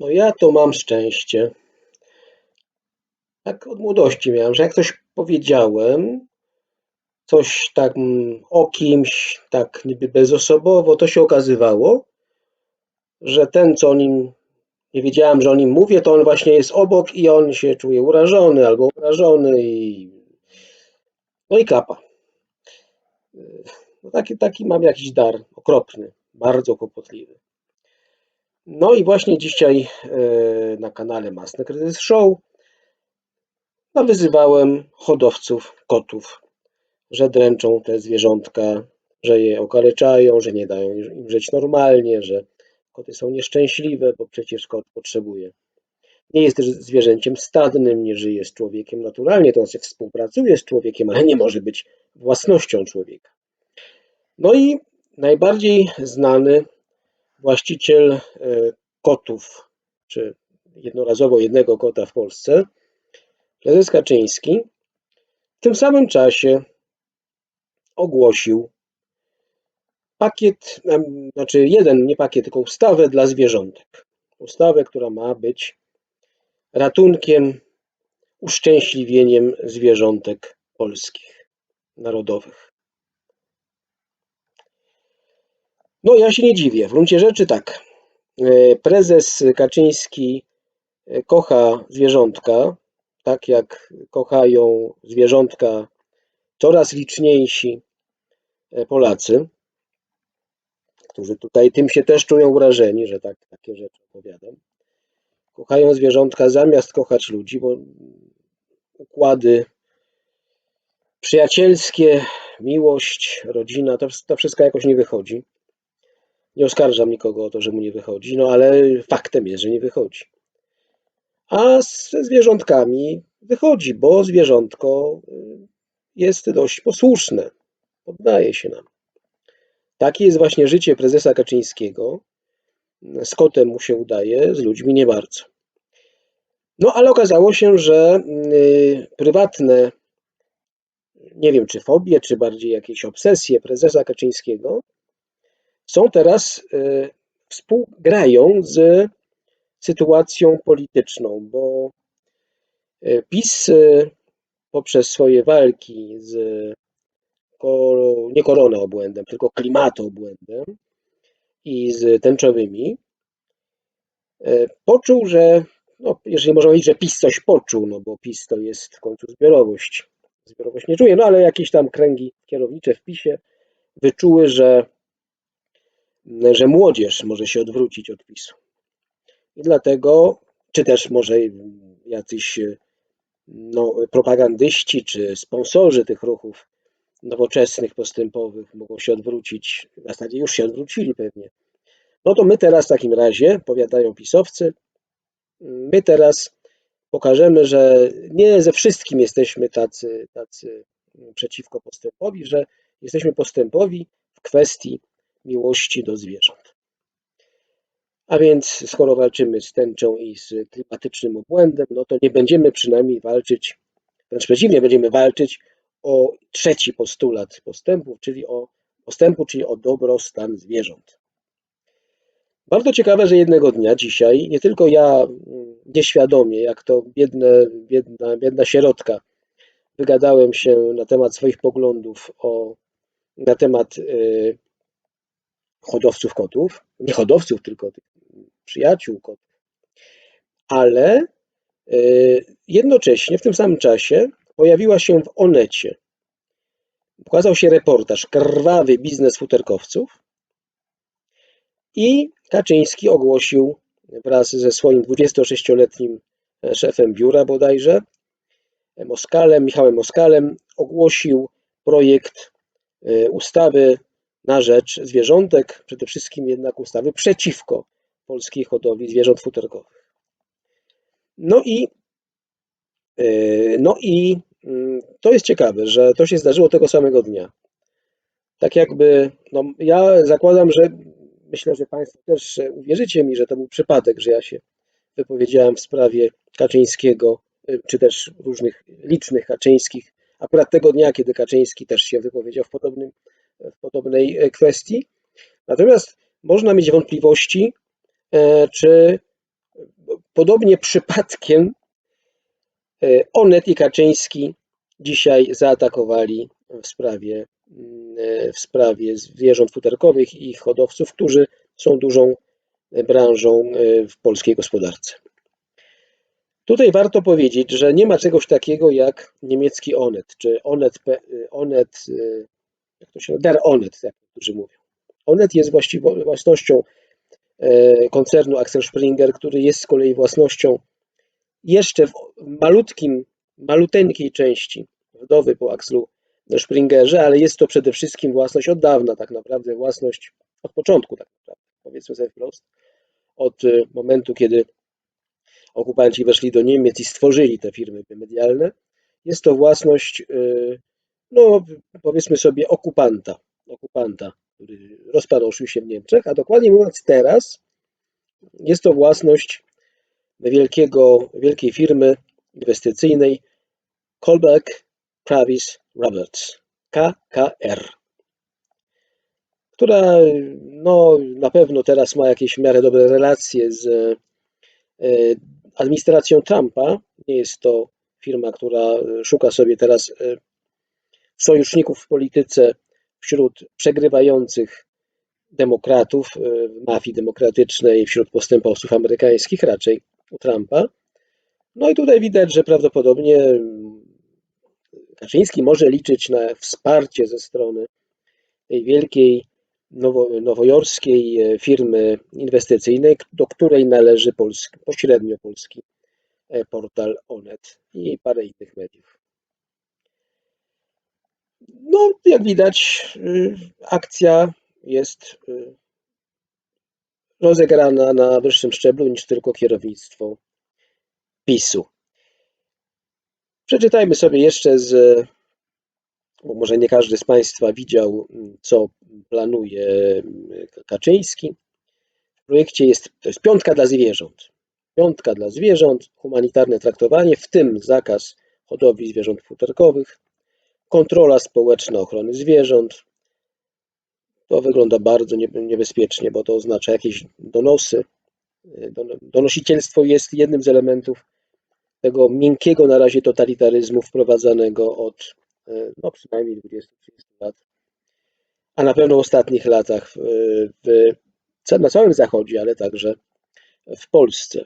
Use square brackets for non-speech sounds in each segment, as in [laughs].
No ja to mam szczęście. Tak od młodości miałem, że jak coś powiedziałem, coś tak o kimś, tak niby bezosobowo, to się okazywało, że ten, co o nim nie wiedziałem, że o nim mówię, to on właśnie jest obok i on się czuje urażony albo obrażony i no i kapa. No taki, taki mam jakiś dar okropny, bardzo kłopotliwy. No i właśnie dzisiaj e, na kanale Masny Kryzys Show nawyzywałem hodowców kotów, że dręczą te zwierzątka, że je okaleczają, że nie dają im żyć normalnie, że koty są nieszczęśliwe, bo przecież kot potrzebuje. Nie jest też zwierzęciem stadnym, nie żyje z człowiekiem naturalnie, to znaczy współpracuje z człowiekiem, ale nie może być własnością człowieka. No i najbardziej znany właściciel e, kotów, czy jednorazowo jednego kota w Polsce, prezes Kaczyński, w tym samym czasie ogłosił pakiet, znaczy jeden, nie pakiet, tylko ustawę dla zwierzątek. Ustawę, która ma być ratunkiem, uszczęśliwieniem zwierzątek polskich, narodowych. No ja się nie dziwię. W gruncie rzeczy tak. E, Prezes Kaczyński e, kocha zwierzątka, tak jak kochają zwierzątka coraz liczniejsi e, Polacy, którzy tutaj tym się też czują urażeni, że tak, takie rzeczy opowiadam. Kochają zwierzątka zamiast kochać ludzi, bo układy przyjacielskie, miłość, rodzina, to, to wszystko jakoś nie wychodzi. Nie oskarżam nikogo o to, że mu nie wychodzi, no ale faktem jest, że nie wychodzi. A ze zwierzątkami wychodzi, bo zwierzątko y, jest dość posłuszne, poddaje się nam. Takie jest właśnie życie prezesa Kaczyńskiego. Z kotem mu się udaje, z ludźmi nie bardzo. No ale okazało się, że y, prywatne, nie wiem czy fobie, czy bardziej jakieś obsesje prezesa Kaczyńskiego są teraz, y, współgrają z sytuacją polityczną, bo y, PiS y, poprzez swoje walki z nie koronaobłędem, tylko klimatoobłędem i z tęczowymi, poczuł, że, no, jeżeli można powiedzieć, że PiS coś poczuł, no bo PiS to jest w końcu zbiorowość, zbiorowość nie czuje, no ale jakieś tam kręgi kierownicze w PiSie wyczuły, że że młodzież może się odwrócić od PiSu. I dlatego, czy też może jacyś no, propagandyści, czy sponsorzy tych ruchów nowoczesnych, postępowych mogą się odwrócić, w zasadzie już się odwrócili pewnie. No to my teraz w takim razie, powiadają pisowcy, my teraz pokażemy, że nie ze wszystkim jesteśmy tacy, tacy przeciwko postępowi, że jesteśmy postępowi w kwestii miłości do zwierząt. A więc skoro walczymy z tęczą i z klimatycznym obłędem, no to nie będziemy przynajmniej walczyć, wręcz przeciwnie, będziemy walczyć o trzeci postulat postępów, czyli o postępu, czyli o dobrostan zwierząt. Bardzo ciekawe, że jednego dnia dzisiaj nie tylko ja mm, nieświadomie, jak to biedne, biedna, biedna sierotka, wygadałem się na temat swoich poglądów o, na temat y, hodowców kotów, nie hodowców, tylko przyjaciół kotów, ale y, jednocześnie w tym samym czasie pojawiła się w Onecie, ukazał się reportaż Krwawy biznes futerkowców i Kaczyński ogłosił wraz ze swoim 26-letnim szefem biura bodajże, Moskalem, Michałem Moskalem, ogłosił projekt y, ustawy rzecz zwierzątek, przede wszystkim jednak ustawy przeciwko polskiej hodowli zwierząt futerkowych. No i, yy, no i mm, to jest ciekawe, że to się zdarzyło tego samego dnia. Tak jakby, no ja zakładam, że myślę, że Państwo też uwierzycie mi, że to był przypadek, że ja się wypowiedziałem w sprawie Kaczyńskiego, yy, czy też różnych licznych Kaczyńskich, akurat tego dnia, kiedy Kaczyński też się wypowiedział w podobnym w podobnej e, kwestii. Natomiast można mieć wątpliwości, e, czy podobnie przypadkiem e, Onet i Kaczyński dzisiaj zaatakowali w sprawie, mm, w sprawie zwierząt futerkowych i ich hodowców, którzy są dużą branżą w polskiej gospodarce. Tutaj warto powiedzieć, że nie ma czegoś takiego jak niemiecki Onet, czy Onet, Onet jak to się Der Onet, jak niektórzy mówią. Onet jest własnością e, koncernu Axel Springer, który jest z kolei własnością jeszcze w malutkim, maluteńkiej części wdowy po Axlu Springerze, ale jest to przede wszystkim własność od dawna, tak naprawdę własność od początku, tak naprawdę, powiedzmy sobie wprost, od e, momentu, kiedy okupanci weszli do Niemiec i stworzyli te firmy medialne. Jest to własność, e, no powiedzmy sobie, okupanta, okupanta, który rozpanoszył się w Niemczech, a dokładnie mówiąc teraz jest to własność wielkiego, wielkiej firmy inwestycyjnej Kolberg Travis Roberts, KKR, która no, na pewno teraz ma jakieś w miarę dobre relacje z e, administracją Trumpa. Nie jest to firma, która szuka sobie teraz e, sojuszników w polityce wśród przegrywających demokratów e, mafii demokratycznej, wśród postępowców amerykańskich, raczej u Trumpa. No i tutaj widać, że prawdopodobnie mm, Kaczyński może liczyć na wsparcie ze strony tej wielkiej nowo, nowojorskiej e, firmy inwestycyjnej, do której należy polski, pośrednio polski e, portal Onet i parę innych mediów. No, jak widać, y, akcja jest y, rozegrana na wyższym szczeblu niż tylko kierownictwo PiSu. Przeczytajmy sobie jeszcze z, bo może nie każdy z Państwa widział, co planuje y, Kaczyński. W projekcie jest, to jest piątka dla zwierząt. Piątka dla zwierząt, humanitarne traktowanie, w tym zakaz hodowli zwierząt futerkowych, kontrola społeczna ochrony zwierząt. To wygląda bardzo niebezpiecznie, bo to oznacza jakieś donosy. Donosicielstwo jest jednym z elementów tego miękkiego na razie totalitaryzmu wprowadzanego od no, przynajmniej 20-30 lat, a na pewno w ostatnich latach w, na całym Zachodzie, ale także w Polsce.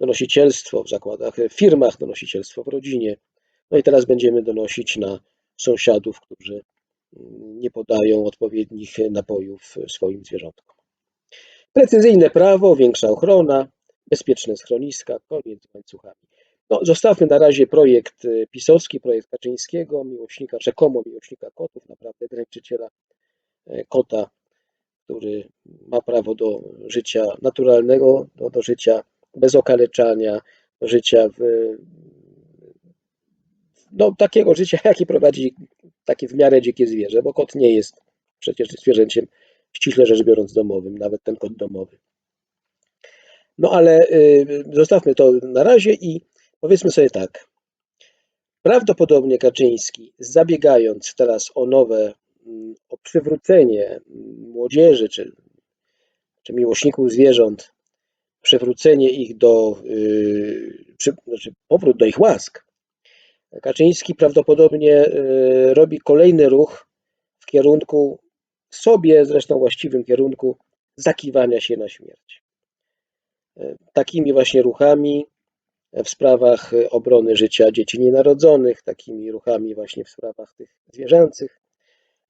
Donosicielstwo w zakładach, w firmach, donosicielstwo w rodzinie. No i teraz będziemy donosić na sąsiadów, którzy nie podają odpowiednich napojów swoim zwierzątkom. Precyzyjne prawo, większa ochrona, bezpieczne schroniska, koniec z łańcuchami. No, zostawmy na razie projekt pisowski, projekt Kaczyńskiego, miłośnika, rzekomo miłośnika kotów, naprawdę dręczyciela e, kota, który ma prawo do życia naturalnego, do, do życia bez okaleczania, do życia w no, takiego życia, [laughs] jakie prowadzi takie w miarę dzikie zwierzę, bo kot nie jest przecież zwierzęciem ściśle rzecz biorąc domowym, nawet ten kot domowy. No ale y, zostawmy to na razie i powiedzmy sobie tak. Prawdopodobnie Kaczyński, zabiegając teraz o nowe, mm, o przywrócenie młodzieży czy, czy miłośników zwierząt, przywrócenie ich do, yy, przy, znaczy powrót do ich łask, Kaczyński prawdopodobnie e, robi kolejny ruch w kierunku sobie zresztą właściwym kierunku zakiwania się na śmierć. E, takimi właśnie ruchami w sprawach obrony życia dzieci nienarodzonych, takimi ruchami właśnie w sprawach tych zwierzęcych.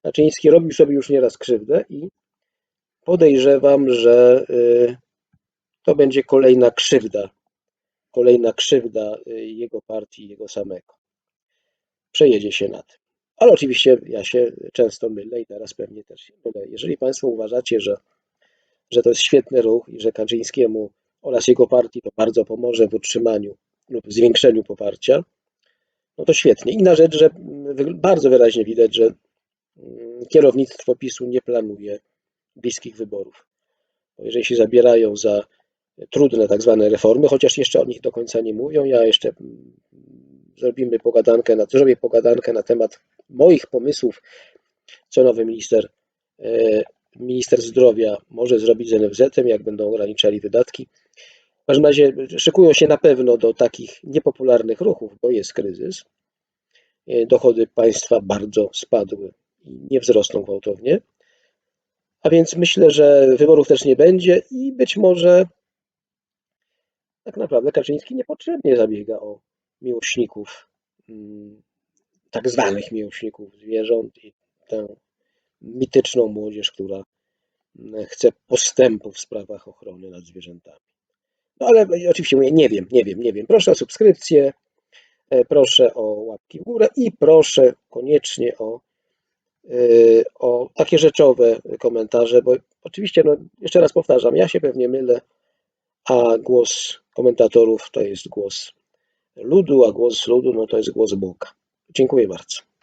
Kaczyński robił sobie już nieraz krzywdę i podejrzewam, że e, to będzie kolejna krzywda, kolejna krzywda jego partii, jego samego przejedzie się na tym. Ale oczywiście ja się często mylę i teraz pewnie też się mylę. Jeżeli Państwo uważacie, że, że to jest świetny ruch i że Kaczyńskiemu oraz jego partii to bardzo pomoże w utrzymaniu lub zwiększeniu poparcia, no to świetnie. Inna rzecz, że bardzo wyraźnie widać, że mm, kierownictwo PiSu nie planuje bliskich wyborów. Bo jeżeli się zabierają za trudne tak zwane reformy, chociaż jeszcze o nich do końca nie mówią, ja jeszcze zrobimy pogadankę, na, zrobię pogadankę na temat moich pomysłów, co nowy minister, e, minister zdrowia może zrobić z NFZ-em, jak będą ograniczali wydatki. W każdym razie szykują się na pewno do takich niepopularnych ruchów, bo jest kryzys. E, Dochody państwa bardzo spadły i nie wzrosną gwałtownie. A więc myślę, że wyborów też nie będzie i być może tak naprawdę Kaczyński niepotrzebnie zabiega o miłośników, mm, tak zwanych miłośników zwierząt i tę mityczną młodzież, która mm, chce postępu w sprawach ochrony nad zwierzętami. No ale oczywiście mówię, nie wiem, nie wiem, nie wiem. Proszę o subskrypcję, e, proszę o łapki w górę i proszę koniecznie o, e, o takie rzeczowe komentarze, bo oczywiście, no, jeszcze raz powtarzam, ja się pewnie mylę, a głos komentatorów to jest głos ludu, a głos ludu no, to jest głos Boga. Dziękuję bardzo.